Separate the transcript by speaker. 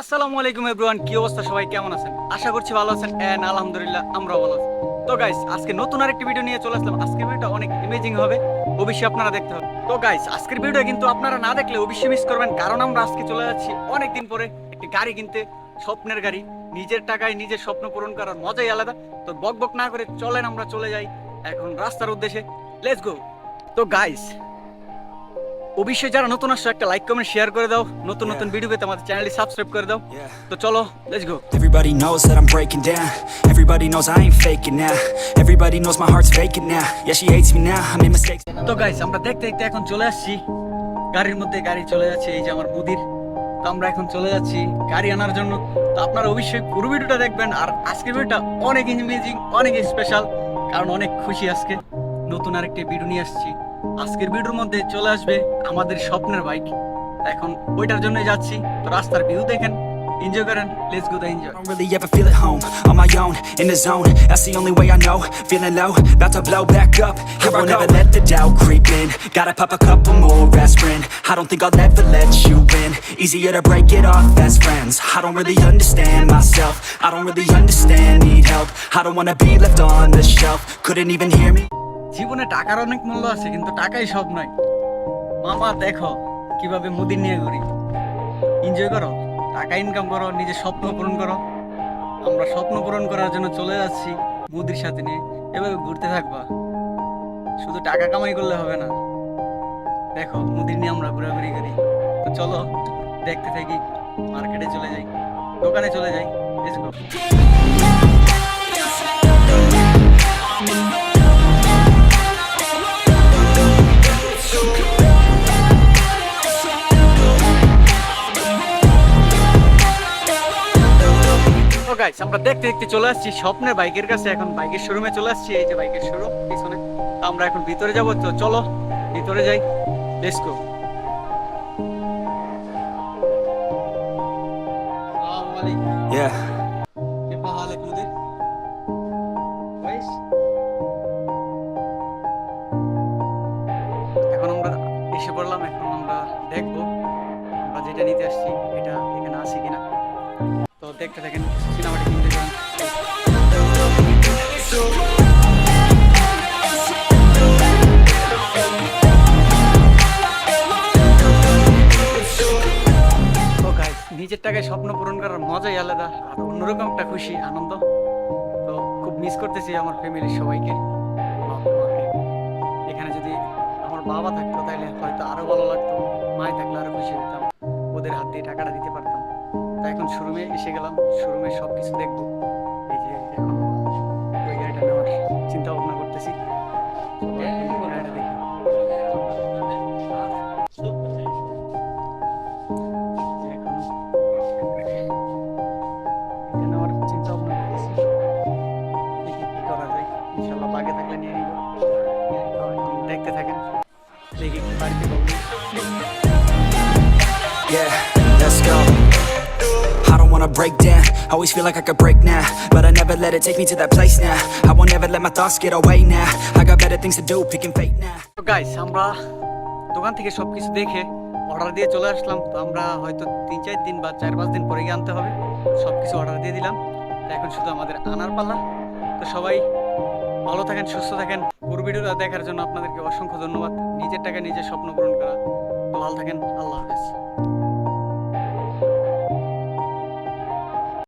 Speaker 1: আসসালামু আলাইকুম এভরিওয়ান কি অবস্থা সবাই, কেমন আছেন? আশা করছি ভালো আছেন এন্ড আলহামদুলিল্লাহ আমরাও ভালো আছি। তো গাইস আজকে নতুন আরেকটি ভিডিও নিয়ে চলে আসলাম। আজকের ভিডিওটা অনেক ইমেজিং হবে, অবশ্যই আপনারা দেখতে হবে। তো গাইস আজকের ভিডিও কিন্তু আপনারা না দেখলে অবশ্যই মিস করবেন, কারণ আমরা আজকে চলে যাচ্ছি অনেকদিন পরে একটি গাড়ি কিনতে, স্বপ্নের গাড়ি। নিজের টাকায় নিজের স্বপ্ন পূরণ করার মজাই আলাদা। তো বক বক না করে চলেন, আমরা চলে যাই এখন রাস্তার উদ্দেশ্যে। লেটস গো তো গাইস অবশ্যই যারা নতুন আসছো একটা লাইক কমেন্ট শেয়ার করে দাও। নতুন নতুন ভিডিও পেতে আমাদের চ্যানেলটি সাবস্ক্রাইব করে দাও। তো চলো let's go
Speaker 2: Everybody knows that I'm breaking down. Everybody knows I ain't faking now. Everybody knows my heart's faking now. Yeah, she hates me now. I made mistakes.
Speaker 1: তো গাইস আমরা দেখতে দেখতে এখন চলে আসছি। গাড়ির মধ্যে গাড়ি চলে যাচ্ছে এই যে আমার মুদির। তো আমরা এখন চলে যাচ্ছি গাড়ি আনার জন্য। তো আপনারা অবশ্যই পুরো ভিডিওটা দেখবেন। আর আজকের ভিডিওটা অনেক ইমেজিং অনেক স্পেশাল কারণ অনেক খুশি আজকে। নতুন আরেকটি ভিডিও নিয়ে আসছি। আজকের ভিডিওর মধ্যে চলে আসবে আমাদের স্বপ্নের বাইক এখন ওইটার জন্যই যাচ্ছি তো রাস্তার ভিউ দেখেন এনজয় করেন let's go the enjoy
Speaker 2: I don't really ever feel at home. On my own, in the zone. That's the only way I know. Feeling low, about to blow back up. Here I won't ever let the doubt creep in. Gotta pop a couple more aspirin. I don't think I'll ever let you in. Easier to break it off best friends. I don't really understand myself. I don't really understand, need help. I don't wanna be left on the shelf. Couldn't even hear me.
Speaker 1: জীবনে টাকার অনেক মূল্য আছে, কিন্তু টাকাই সব নয়। মামা, দেখো কীভাবে মুদির নিয়ে ঘুরি এনজয় করো, টাকা ইনকাম করো, নিজের স্বপ্ন পূরণ করো। আমরা স্বপ্ন পূরণ করার জন্য চলে যাচ্ছি মুদির সাথে নিয়ে। এভাবে ঘুরতে থাকবা। শুধু টাকা কামাই করলে হবে না। দেখো মুদির নিয়ে আমরা ঘোরাঘুরি করি। তো চলো, দেখতে থাকি, মার্কেটে চলে যাই, দোকানে চলে যাই গাইস আমরা দেখতে দেখতে চলে আসছি স্বপ্নের বাইকের কাছে। এখন বাইকের শোরুমে চলে আসছি এই যে বাইকের শোরুম পিছনে। তো আমরা এখন ভিতরে যাব তো চলো ভিতরে যাই। Let's go
Speaker 2: Yeah.
Speaker 1: এখন আমরা এসে পড়লাম এখন আমরা দেখব আমরা যেটা নিতে আসছি এটা এখানে আছে কিনা। দেখতে থাকেন সিনেমাটি কিনতে যান নিজের টাকায় স্বপ্ন পূরণ করার মজাই আলাদা, আর অন্যরকম একটা খুশি, আনন্দ। তো খুব মিস করতেছি আমার ফ্যামিলির সবাইকে। এখানে যদি আমার বাবা থাকতো তাহলে হয়তো আরও ভালো লাগতো মায় থাকলে আরও খুশি হতাম। ওদের হাত দিয়ে টাকাটা দিতে পারতাম। তা এখন শোরুমে এসে গেলাম। শোরুমে সব কিছু দেখব। এই যে এখন ওই গাড়িটা নেওয়ার চিন্তা ভাবনা করতেছি। বাগে থাকলে নিয়ে দেখতে থাকেন
Speaker 2: Yeah, let's go. I don't wanna break down. I Always feel like I could break now. But I never let it take me to that place now. I won't ever let my thoughts get away now. I got better things to do, picking fate now.
Speaker 1: তো guys আমরা দোকান থেকে সব কিছু দেখে order দিয়ে চলে আসলাম তো আমরা হয়তো তিন চার দিন বা চার পাঁচ দিন পরে গিয়ে আনতে হবে সব কিছু অর্ডার দিয়ে দিলাম এখন শুধু আমাদের আনার পালা তো সবাই ভালো থাকেন সুস্থ থাকেন পুরো ভিডিওটা দেখার জন্য আপনাদেরকে অসংখ্য ধন্যবাদ নিজের টাকা নিজের স্বপ্ন পূরণ করা তো ভালো থাকেন আল্লাহ হাফেজ